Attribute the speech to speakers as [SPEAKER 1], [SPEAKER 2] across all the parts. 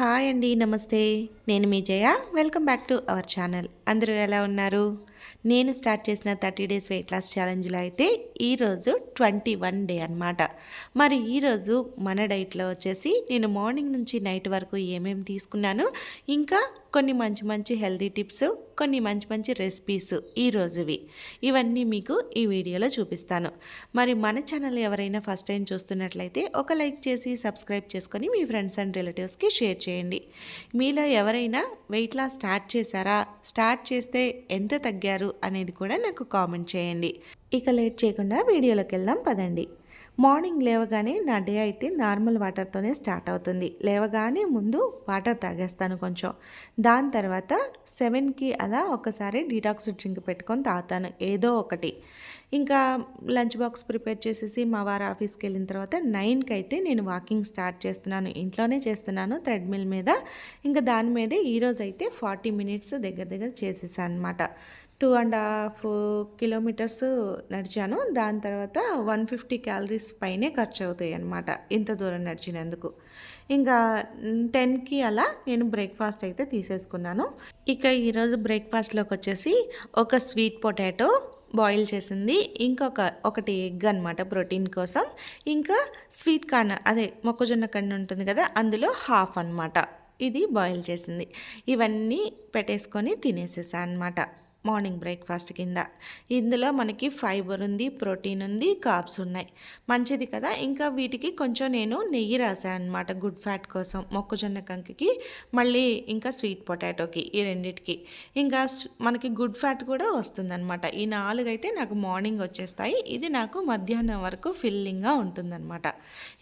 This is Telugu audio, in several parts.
[SPEAKER 1] హాయ్ అండి నమస్తే. నేను మీ Jaya. Welcome back to our channel అందరూ ఎలా ఉన్నారు? నేను స్టార్ట్ చేసిన థర్టీ డేస్ వెయిట్ లాస్ ఛాలెంజ్లో అయితే ఈరోజు ట్వంటీ వన్ డే అనమాట మరి ఈరోజు మన డైట్లో వచ్చేసి నేను మార్నింగ్ నుంచి నైట్ వరకు ఏమేమి తీసుకున్నాను ఇంకా కొన్ని మంచి మంచి హెల్తీ టిప్స్ కొన్ని మంచి మంచి రెసిపీస్ ఈరోజువి ఇవన్నీ మీకు ఈ వీడియోలో చూపిస్తాను. మరి మన ఛానల్ ఎవరైనా ఫస్ట్ టైం చూస్తున్నట్లయితే ఒక లైక్ చేసి సబ్స్క్రైబ్ చేసుకొని మీ ఫ్రెండ్స్ అండ్ రిలేటివ్స్కి షేర్ చేయండి. మీలో ఎవరైనా వెయిట్ లాస్ స్టార్ట్ చేశారా? స్టార్ట్ చేస్తే ఎంత తగ్గారు అనేది కూడా నాకు కామెంట్ చేయండి. ఇక లేట్ చేయకుండా వీడియోలోకి వెళ్దాం పదండి. మార్నింగ్ లేవగానే నా డే అయితే నార్మల్ వాటర్తోనే స్టార్ట్ అవుతుంది. లేవగానే ముందు వాటర్ తాగేస్తాను కొంచెం. దాని తర్వాత సెవెన్కి అలా ఒకసారి డీటాక్స్ డ్రింక్ పెట్టుకొని తాగుతాను. ఏదో ఒకటి. ఇంకా లంచ్ బాక్స్ ప్రిపేర్ చేసేసి మా వారు ఆఫీస్కి వెళ్ళిన తర్వాత నైన్కి అయితే నేను వాకింగ్ స్టార్ట్ చేస్తున్నాను. ఇంట్లోనే చేస్తున్నాను థ్రెడ్మిల్ మీద. ఇంకా దాని మీదే ఈరోజు అయితే ఫార్టీ మినిట్స్ దగ్గర దగ్గర చేసేసాను అనమాట టూ అండ్ హాఫ్ కిలోమీటర్స్ నడిచాను. దాని తర్వాత వన్ ఫిఫ్టీ క్యాలరీస్ పైనే ఖర్చు అవుతాయి అన్నమాట ఇంత దూరం నడిచినందుకు. ఇంకా టెన్కి అలా నేను బ్రేక్ఫాస్ట్ అయితే తీసేసుకున్నాను. ఇక ఈరోజు బ్రేక్ఫాస్ట్లోకి వచ్చేసి ఒక స్వీట్ పొటాటో బాయిల్ చేసింది. ఇంకొక ఒకటి ఎగ్ అనమాట ప్రోటీన్ కోసం. ఇంకా స్వీట్ కార్న్ అదే మొక్కజొన్న కన్ను ఉంటుంది కదా అందులో హాఫ్ అనమాట ఇది బాయిల్ చేసింది. ఇవన్నీ పెట్టేసుకొని తినేసేసా అనమాట మార్నింగ్ బ్రేక్ఫాస్ట్ కింద. ఇందులో మనకి ఫైబర్ ఉంది ప్రోటీన్ ఉంది కాప్స్ ఉన్నాయి. మంచిది కదా? ఇంకా వీటికి కొంచెం నేను నెయ్యి రాశాను అనమాట గుడ్ ఫ్యాట్ కోసం. మొక్కజొన్న కంకికి మళ్ళీ ఇంకా స్వీట్ పొటాటోకి ఈ రెండిటికి. ఇంకా మనకి గుడ్ ఫ్యాట్ కూడా వస్తుందన్నమాట. ఈ నాలుగు అయితే నాకు మార్నింగ్ వచ్చేస్తాయి. ఇది నాకు మధ్యాహ్నం వరకు ఫిల్లింగ్గా ఉంటుందన్నమాట.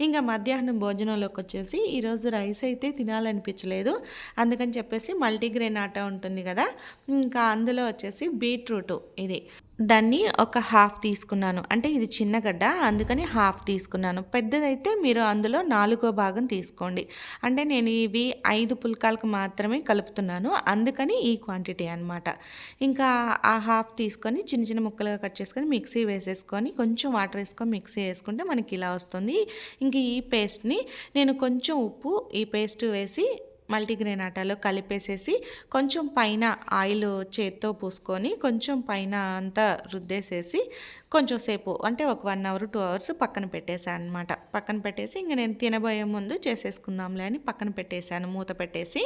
[SPEAKER 1] ఇంకా మధ్యాహ్నం భోజనంలోకి వచ్చేసి ఈరోజు రైస్ అయితే తినాలనిపించలేదు. అందుకని చెప్పేసి మల్టీగ్రెయిన్ ఆట ఉంటుంది కదా? ఇంకా అందులో వచ్చేసి వచ్చేసి బీట్రూట్ ఇది. దాన్ని ఒక హాఫ్ తీసుకున్నాను. అంటే ఇది చిన్న గడ్డ అందుకని హాఫ్ తీసుకున్నాను. పెద్దదైతే మీరు అందులో నాలుగో భాగం తీసుకోండి. అంటే నేను ఇవి ఐదు పుల్కాలకు మాత్రమే కలుపుతున్నాను. అందుకని ఈ క్వాంటిటీ అనమాట ఇంకా ఆ హాఫ్ తీసుకొని చిన్న చిన్న ముక్కలుగా కట్ చేసుకొని మిక్సీ వేసేసుకొని కొంచెం వాటర్ వేసుకొని మిక్సీ వేసుకుంటే మనకి ఇలా వస్తుంది. ఇంక ఈ పేస్ట్ని నేను కొంచెం ఉప్పు ఈ పేస్ట్ వేసి మల్టీగ్రెయిన్ ఆటాలో కలిపేసేసి కొంచెం పైన ఆయిల్ చేత్తో పూసుకొని కొంచెం పైన అంతా రుద్దేసేసి కొంచెం సేపు అంటే ఒక వన్ అవర్ టూ అవర్స్ పక్కన పెట్టేశాను అనమాట పక్కన పెట్టేసి ఇంక నేను తినబోయే ముందు చేసేసుకుందాంలే అని పక్కన పెట్టేశాను మూత పెట్టేసి.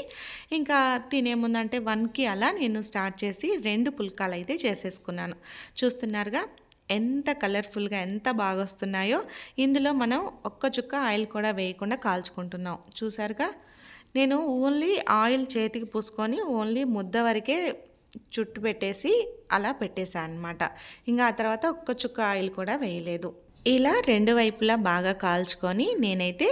[SPEAKER 1] ఇంకా తినే ముందు అంటే వన్కి అలా నేను స్టార్ట్ చేసి రెండు పుల్కాలు అయితే చేసేసుకున్నాను. చూస్తున్నారుగా ఎంత కలర్ఫుల్గా ఎంత బాగా వస్తున్నాయో ఇందులో మనం ఒక్క చుక్క ఆయిల్ కూడా వేయకుండా కాల్చుకుంటున్నాం. చూసారుగా నేను ఓన్లీ ఆయిల్ చేతికి పూసుకొని ఓన్లీ ముద్ద వరకే చుట్టు పెట్టేసి అలా పెట్టేశాను అనమాట ఇంకా ఆ తర్వాత ఒక్క చుక్క ఆయిల్ కూడా వేయలేదు. ఇలా రెండు వైపులా బాగా కాల్చుకొని నేనైతే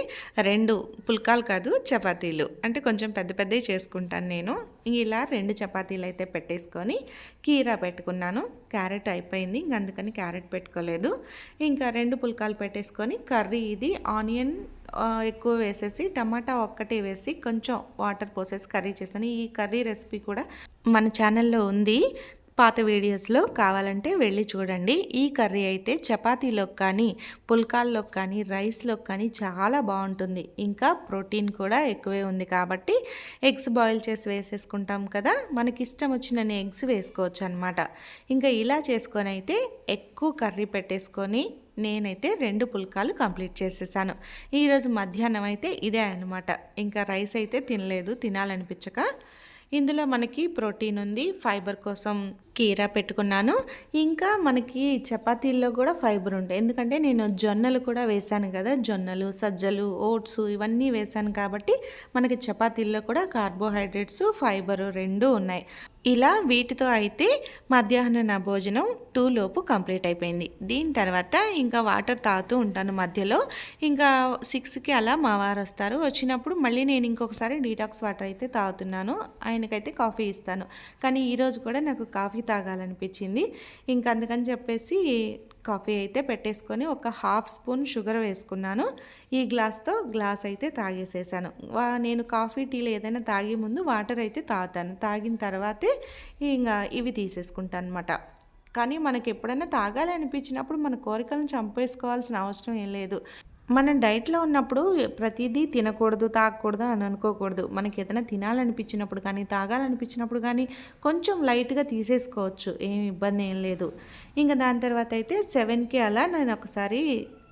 [SPEAKER 1] రెండు పుల్కాలు కాదు చపాతీలు. అంటే కొంచెం పెద్ద పెద్దవి చేసుకుంటాను నేను. ఇలా రెండు చపాతీలు అయితే పెట్టేసుకొని కీరా పెట్టుకున్నాను. క్యారెట్ అయిపోయింది. ఇంక అందుకని క్యారెట్ పెట్టుకోలేదు. ఇంకా రెండు పుల్కాలు పెట్టేసుకొని కర్రీ ఇది. ఆనియన్ ఎక్కువ వేసేసి టమాటా ఒక్కటే వేసి కొంచెం వాటర్ పోసేసి కర్రీ చేస్తాను. ఈ కర్రీ రెసిపీ కూడా మన ఛానల్లో ఉంది. పాత వీడియోస్లో కావాలంటే వెళ్ళి చూడండి. ఈ కర్రీ అయితే చపాతీలోకి కానీ పుల్కాల్లోకి కానీ రైస్లోకి కానీ చాలా బాగుంటుంది. ఇంకా ప్రోటీన్ కూడా ఎక్కువే ఉంది కాబట్టి ఎగ్స్ బాయిల్ చేసి వేసేసుకుంటాం కదా. మనకి ఇష్టం వచ్చినన్ని ఎగ్స్ వేసుకోవచ్చు అనమాట ఇంకా ఇలా చేసుకొని అయితే ఎక్కువ కర్రీ పెట్టేసుకొని నేనైతే రెండు పుల్కాలు కంప్లీట్ చేసేసాను. ఈరోజు మధ్యాహ్నం అయితే ఇదే అనమాట ఇంకా రైస్ అయితే తినలేదు తినాలనిపించక. ఇందులో మనకి ప్రోటీన్ ఉంది ఫైబర్ కోసం కీరా పెట్టుకున్నాను. ఇంకా మనకి చపాతీల్లో కూడా ఫైబర్ ఉంటాయి ఎందుకంటే నేను జొన్నలు కూడా వేశాను కదా. జొన్నలు సజ్జలు ఓట్స్ ఇవన్నీ వేశాను కాబట్టి మనకి చపాతీల్లో కూడా కార్బోహైడ్రేట్స్ ఫైబర్ రెండు ఉన్నాయి. ఇలా వీటితో అయితే మధ్యాహ్నం నా భోజనం టూ లోపు కంప్లీట్ అయిపోయింది. దీని తర్వాత ఇంకా వాటర్ తాగుతూ ఉంటాను మధ్యలో. ఇంకా సిక్స్కి అలా మా వారు వస్తారు. వచ్చినప్పుడు మళ్ళీ నేను ఇంకొకసారి డీటాక్స్ వాటర్ అయితే తాగుతున్నాను. ఆయనకైతే కాఫీ ఇస్తాను. కానీ ఈరోజు కూడా నాకు కాఫీ కాఫీ తాగాలనిపించింది. ఇంక అందుకని చెప్పేసి కాఫీ అయితే పెట్టేసుకొని ఒక హాఫ్ స్పూన్ షుగర్ వేసుకున్నాను. ఈ గ్లాస్తో గ్లాస్ అయితే తాగేసేసాను. నేను కాఫీ టీలు ఏదైనా తాగే ముందు వాటర్ అయితే తాగుతాను. తాగిన తర్వాతే ఇంకా ఇవి తీసేసుకుంటాను అనమాట కానీ మనకి ఎప్పుడైనా తాగాలి అనిపించినప్పుడు మన కోరికలను చంపేసుకోవాల్సిన అవసరం ఏం లేదు. మనం డైట్‌లో ఉన్నప్పుడు ప్రతిదీ తినకూడదు, తాగకూడదు అని అనుకోకూడదు. మనకి ఏదైనా తినాలనిపించినప్పుడు కానీ, తాగాలనిపించినప్పుడు కానీ కొంచెం లైట్‌గా తీసేసుకోవచ్చు. ఏమి ఇబ్బంది ఏం లేదు. ఇంకా దాని తర్వాత అయితే సెవెన్కి అలా నేను ఒకసారి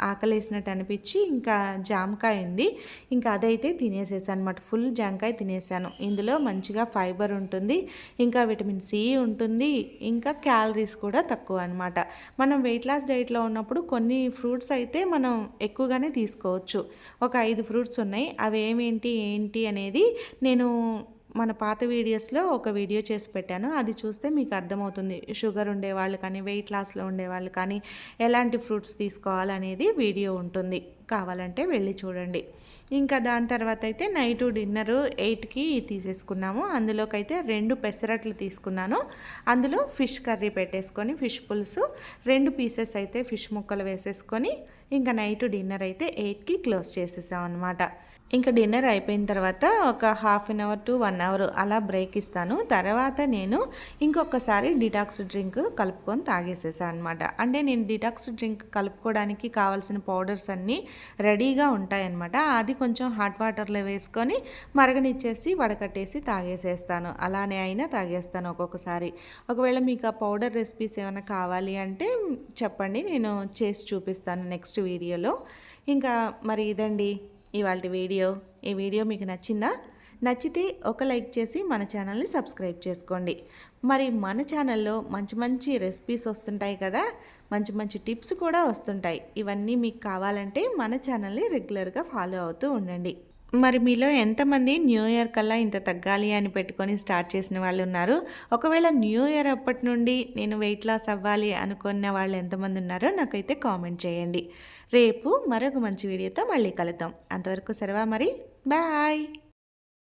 [SPEAKER 1] ఆకలేసినట్టు అనిపించి ఇంకా జామకాయ ఉంది. ఇంకా అదైతే తినేసేసాను అనమాట. ఫుల్ జామకాయ తినేసాను. ఇందులో మంచిగా ఫైబర్ ఉంటుంది. ఇంకా విటమిన్ సి ఉంటుంది. ఇంకా క్యాలరీస్ కూడా తక్కువ అనమాట. మనం వెయిట్ లాస్ డైట్‌లో ఉన్నప్పుడు కొన్ని ఫ్రూట్స్ అయితే మనం ఎక్కువగానే తీసుకోవచ్చు. ఒక ఐదు ఫ్రూట్స్ ఉన్నాయి. అవి ఏమేంటి, ఏంటి అనేది నేను మన పాత వీడియోస్‌లో ఒక వీడియో చేసి పెట్టాను. అది చూస్తే మీకు అర్థమవుతుంది. షుగర్ ఉండేవాళ్ళు కానీ, వెయిట్ లాస్‌లో ఉండేవాళ్ళు కానీ, ఎలాంటి ఫ్రూట్స్ తీసుకోవాలనేది వీడియో ఉంటుంది. కావాలంటే వెళ్ళి చూడండి. ఇంకా దాని తర్వాత అయితే నైటు డిన్నరు ఎయిట్కి తీసేసుకున్నాము. అందులోకైతే రెండు పెసరట్లు తీసుకున్నాను. అందులో ఫిష్ కర్రీ పెట్టేసుకొని, ఫిష్ పులుసు రెండు పీసెస్ అయితే ఫిష్ ముక్కలు వేసేసుకొని, ఇంకా నైటు డిన్నర్ అయితే ఎయిట్కి క్లోజ్ చేసేసాం అనమాట. ఇంకా డిన్నర్ అయిపోయిన తర్వాత ఒక half an hour to one hour అలా బ్రేక్ ఇస్తాను. తర్వాత నేను ఇంకొకసారి డిటాక్స్ డ్రింక్ కలుపుకొని తాగేసేసా అనమాట. అంటే నేను డిటాక్స్ డ్రింక్ కలుపుకోవడానికి కావాల్సిన పౌడర్స్ అన్నీ రెడీగా ఉంటాయన్నమాట. అది కొంచెం హాట్ వాటర్‌లో వేసుకొని మరగనిచ్చేసి వడకట్టేసి తాగేసేస్తాను. అలానే అయినా తాగేస్తాను ఒక్కొక్కసారి. ఒకవేళ మీకు ఆ పౌడర్ రెసిపీస్ ఏమైనా కావాలి అంటే చెప్పండి. నేను చేసి చూపిస్తాను నెక్స్ట్ వీడియోలో. ఇంకా మరి ఇదండి ఇవాళ వీడియో. ఈ వీడియో మీకు నచ్చిందా? నచ్చితే ఒక లైక్ చేసి మన ఛానల్‌ని సబ్స్క్రైబ్ చేసుకోండి. మరి మన ఛానల్‌లో మంచి మంచి రెసిపీస్ వస్తుంటాయి కదా! మంచి మంచి టిప్స్ కూడా వస్తుంటాయి. ఇవన్నీ మీకు కావాలంటే మన ఛానల్‌ని రెగ్యులర్‌గా ఫాలో అవుతూ ఉండండి. మరి మీలో ఎంతమంది న్యూ ఇయర్ కల్లా ఇంత తగ్గాలి అని పెట్టుకొని స్టార్ట్ చేసిన వాళ్ళు ఉన్నారు? ఒకవేళ న్యూ ఇయర్ అప్పటి నుండి నేను వెయిట్ లాస్ అవ్వాలి అనుకున్న వాళ్ళు ఎంతమంది ఉన్నారో నాకైతే కామెంట్ చేయండి. రేపు మరొక మంచి వీడియోతో మళ్ళీ కలుద్దాం. అంతవరకు సరవా మరి. బాయ్.